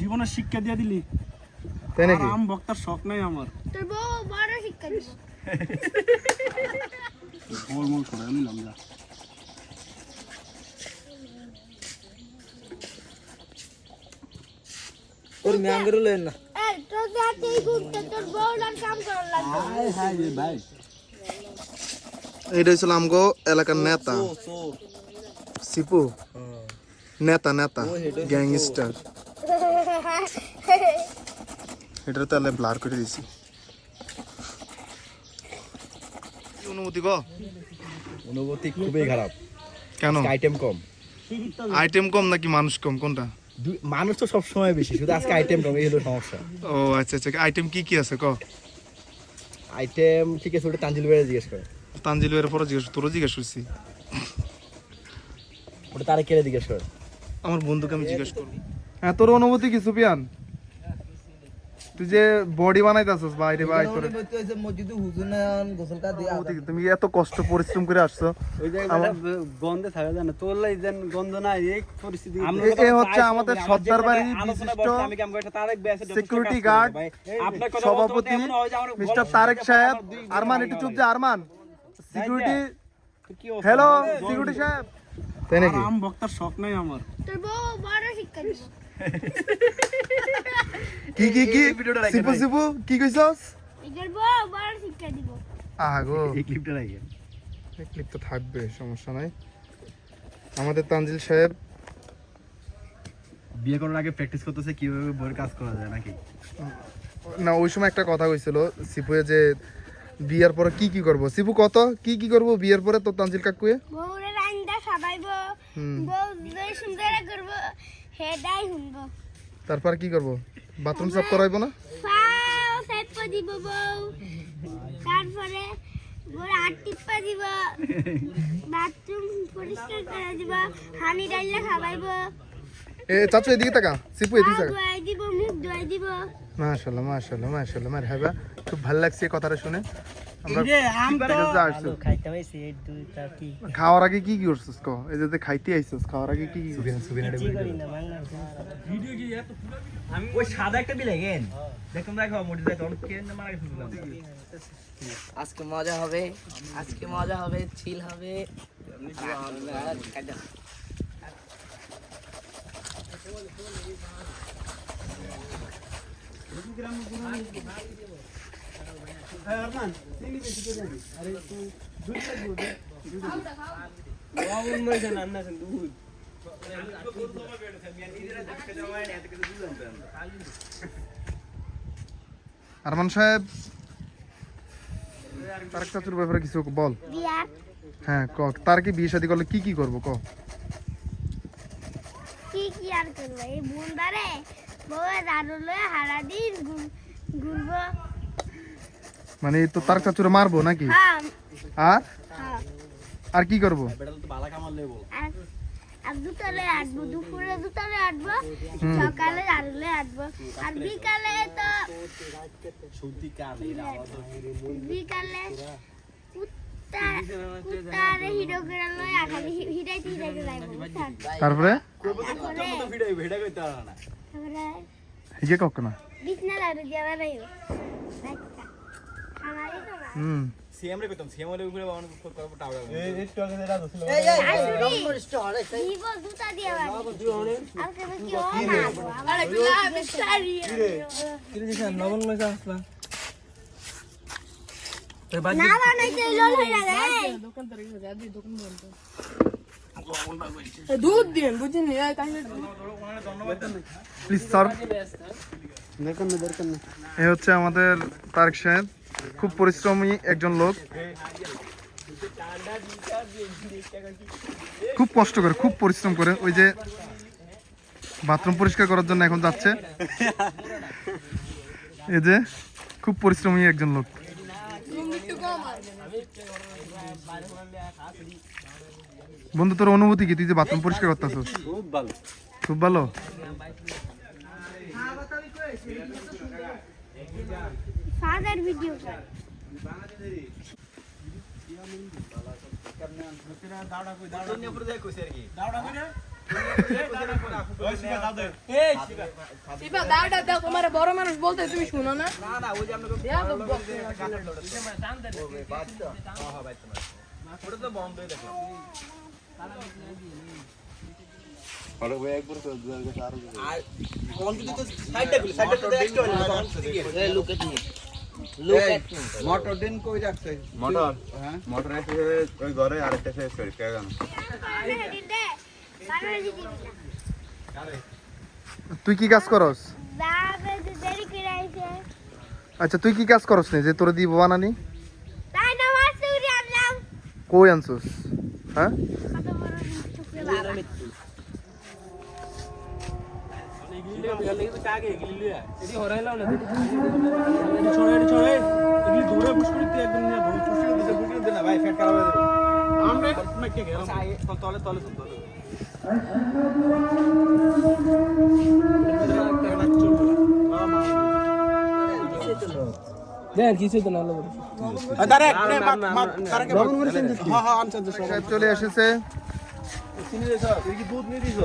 জীবনের শিক্ষা দিয়ে দিলি। তাই নাকি? আম বক্তার শখ নাই আমার। তোর বউ বড় শিক্ষা দিব। গোলমোল করে নিলাম যা। তোর ম্যাঙ্গের লেন না। এই তোর হাতে এই গুড়টা তোর বউলার কাম করার লাগবে হাই হাই ভাই। এটা হচ্ছিল আমগো এলাকার নেতা। সিপু। নেতা নেতা। গ্যাংস্টার। এটার তাহলে ব্লার করে দিছি। অনুমতি গো? অনুভূতি খুবই খারাপ। কেন? আইটেম কম। আইটেম কম নাকি মানুষ কম? কোনটা? মানুষ তো সব সময় বেশি শুধু আজকে আইটেম কম এই হলো সমস্যা। ও আচ্ছা আচ্ছা। আইটেম কি কি আছে? ক। আইটেম ঠিক আছে ওটা তানজিল বেড়ে জিজ্ঞেস করে। তানজিল এর পরে জিজ্ঞেস তোরও জিজ্ঞেস করছি। ওটা তারে কেড়ে জিজ্ঞেস করে। আমার বন্ধুকে আমি জিজ্ঞেস করব। হ্যাঁ তোর অনুভূতি কি সুপিয়ান তুই যে বডি বানাইতেছস ভাই তোর। মসজিদে দিয়ে তুমি এত কষ্ট পরিশ্রম করে আসছো। ওই জায়গাটা গন্ধে থাকে জানো তোর লাই যেন গন্ধ নাই এই পরিস্থিতি। এ- এ হচ্ছে আমাদের সর্দার বিশিষ্ট সিকিউরিটি গার্ড সভাপতি মিস্টার তারেক সাহেব আরমান একটু চুপ যা আরমান। সিকিউরিটি হ্যালো সিকিউরিটি সাহেব। তাই নাকি আম বক্তার শখ নাই আমার। তোর বউ বড় শিক্ষা কি কি কি? সিপু সিপু কি কইছস? আগো এই ক্লিপটা রাখি এই ক্লিপ তো থাকবে সমস্যা নাই। আমাদের তানজিল সাহেব। বিয়ে করার আগে প্র্যাকটিস করতেছে কীভাবে বইয়ের কাজ করা যায় নাকি? না ওই সময় একটা কথা কইছিল সিপুয়ে যে বিয়ের পরে কি কি করব? সিপু কত? কি কি করব বিয়ের পরে তো তানজিল কাকুয়ে? বউরে রান্দা খাবাইব হুম। বউ যে সুন্দর করব হেডাই শুনব তারপর কি করব? বাথরুম সাফ করাইবো না? দিব বউ। তারপরে বড় হাত টিপা দিব। বাথরুম পরিষ্কার করে দিব হানি ডাইলে খাবাইব এ চাচু এদিকে তাকা। সিপু এদিকে পা তাকা। ধুয়াই দিব মুখ ধুয়াই দিব। মাশাআল্লাহ মাশাআল্লাহ মাশাআল্লাহ মারহাবা। খুব ভালো লাগছে কথাটা শুনে। আমরা যে আম তো যা আসছো। খাইতে হয়েছে এই দুই তা কি? খাওয়ার আগে কি কি করছিস ক? এই যে যে খাইতে আইছিস খাওয়ার আগে কি কি করছিস? কি করি না বাংলা ওই সাদা একটা বিলে গেন দেখুন রাখো মোটি যাই তখন কে না মারা ফেললাম আজকে মজা হবে আজকে মজা হবে চিল হবে। আরমান সাহেব তারেক চাচুর ব্যাপারে কিছু বল। হ্যাঁ ক তার কি বিয়ে শাদী করলে কি কি করব ক? কি কি আর করব? এই বুন্দারে বউয়ে দারু লয়ে হারা দিন ঘুরব। মানে তো তারেক চাচুরে মারবো নাকি? হ্যাঁ। আর হ্যাঁ। আর কি করব? আর আর আটবো দুপুরে আটবো সকালে আটবো। আর বিকালে তো? তারপরে? হিগে কক না? বিছনা লাড়ু হুম সিএম রে কইতাম সিএম রে উপরে বাউন করব টাওয়া এই যেটা দছিল আসুরি দিব দুটা দিয়ে আর কি ও না আরে বিলা বিশারি লবণ মজা আসলা। না বানাইতে লোল হইরা রে। দুধ দিন বুঝছেন নি এই কাহিনী প্লিজ স্যার দরকার নেই দরকার নেই এ হচ্ছে আমাদের তারেক সাহেব। খুব পরিশ্রমী একজন লোক। খুব কষ্ট করে খুব পরিশ্রম করে ওই যে বাথরুম পরিষ্কার করার জন্য এখন যাচ্ছে। এই যে খুব পরিশ্রমী একজন লোক। বন্ধু তোর অনুভূতি কি? তুই যে বাথরুম পরিষ্কার করতেছ খুব ভালো। খুব ভালো? ফাদার ভিডিও আর বড় মানুষ বলতে তুমি শুনো না। না না ওই যে আপনাকে দেয়া তো বক। তো বন্ধই দেখলাম আর তো সাইডটা খুলি সাইডটা তো এক্সট্রা হলো লুক এট মি মোটর দিন কই রাখছে মোটর হ্যাঁ? মোটর এসে ওই ঘরে আরেকটা শেষ করি কে তুই কি কাজ করস? আচ্ছা তুই কি কাজ করস নি? যে তোর দিব বানানি? কই আনছস? হ্যাঁ? গেলাম তলে তলে তলে সাহেব চলে এসেছে দুধ নিয়ে দিছো